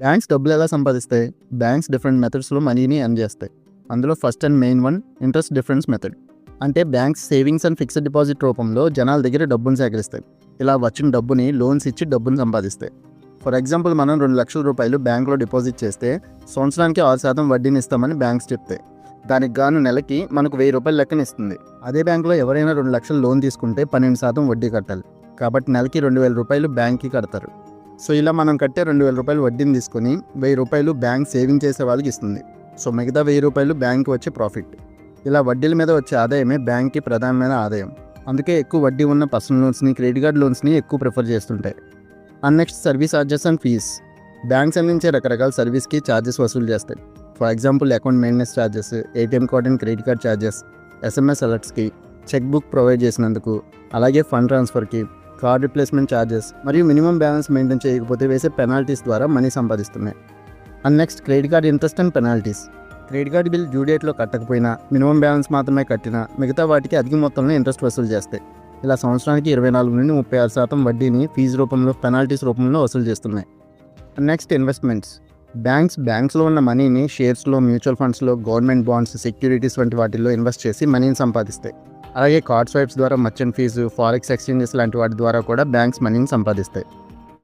Banks డబ్బులు ఎలా సంపాదిస్తాయి? Banks different మెథడ్స్లో మనీని ఎర్న్ చేస్తాయి. అందులో first and main one interest difference method అంటే banks savings and fixed deposit రూపంలో జనాల దగ్గర డబ్బును సేకరిస్తాయి. ఇలా వచ్చిన డబ్బుని లోన్స్ ఇచ్చి డబ్బును సంపాదిస్తాయి. ఫర్ ఎగ్జాంపుల్ మనం రెండు లక్షల రూపాయలు బ్యాంకులో డిపాజిట్ చేస్తే సంవత్సరానికి ఆరు శాతం వడ్డీని ఇస్తామని బ్యాంక్స్ చెప్తాయి దానికి గాను నెలకి మనకు వెయ్యి రూపాయలు లెక్కన ఇస్తుంది అదే బ్యాంకులో ఎవరైనా రెండు లక్షలు లోన్ తీసుకుంటే పన్నెండు శాతం వడ్డీ కట్టాలి. కాబట్టి నెలకి రెండు వేల రూపాయలు బ్యాంక్కి కడతారు. సో ఇలా మనం కట్టే రెండు వేల రూపాయలు వడ్డీని తీసుకొని వెయ్యి రూపాయలు బ్యాంక్ సేవింగ్ చేసే వాళ్ళకి ఇస్తుంది. సో మిగతా వెయ్యి రూపాయలు బ్యాంక్ వచ్చే ప్రాఫిట్. ఇలా వడ్డీల మీద వచ్చే ఆదాయమే బ్యాంక్కి ప్రధానమైన ఆదాయం. అందుకే ఎక్కువ వడ్డీ ఉన్న పర్సనల్ లోన్స్ని క్రెడిట్ కార్డ్ లోన్స్ని ఎక్కువ ప్రిఫర్ చేస్తుంటాయి and next service charges and fees banks అందించే రకరకాల సర్వీస్కి ఛార్జెస్ వసూలు చేస్తాయి for example account maintenance charges ATM card and credit card charges SMS అలర్ట్స్కి cheque book provide చేసినందుకు అలాగే ఫండ్ ట్రాన్స్ఫర్కి కార్డ్ రిప్లేస్మెంట్ ఛార్జెస్ మరియు మినిమం బ్యాలెన్స్ మెయింటైన్ చేయకపోతే వేసే పెనాల్టీస్ ద్వారా money సంపాదిస్తున్నాయి. And next credit card interest and penalties credit card bill due డేట్లో కట్టకపోయినా minimum balance మాత్రమే కట్టినా మిగతా వాటికి అధిక మొత్తంలో ఇంట్రెస్ట్ వసూలు చేస్తాయి. ఇలా సంవత్సరానికి ఇరవై నాలుగు నుండి ముప్పై ఆరు శాతం వడ్డీని ఫీజు రూపంలో పెనాల్టీస్ రూపంలో వసూలు చేస్తున్నాయి. నెక్స్ట్ ఇన్వెస్ట్మెంట్స్ బ్యాంక్స్ బ్యాంక్స్లో ఉన్న మనీని షేర్స్లో మ్యూచువల్ ఫండ్స్లో గవర్నమెంట్ బాండ్స్ సెక్యూరిటీస్ వంటి వాటిల్లో ఇన్వెస్ట్ చేసి మనీని సంపాదిస్తాయి. అలాగే కార్డ్ స్వైప్స్ ద్వారా మర్చెంట్ ఫీజు ఫారెక్స్ ఎక్స్చేంజెస్ లాంటి వాటి ద్వారా కూడా బ్యాంక్స్ మనీని సంపాదిస్తాయి.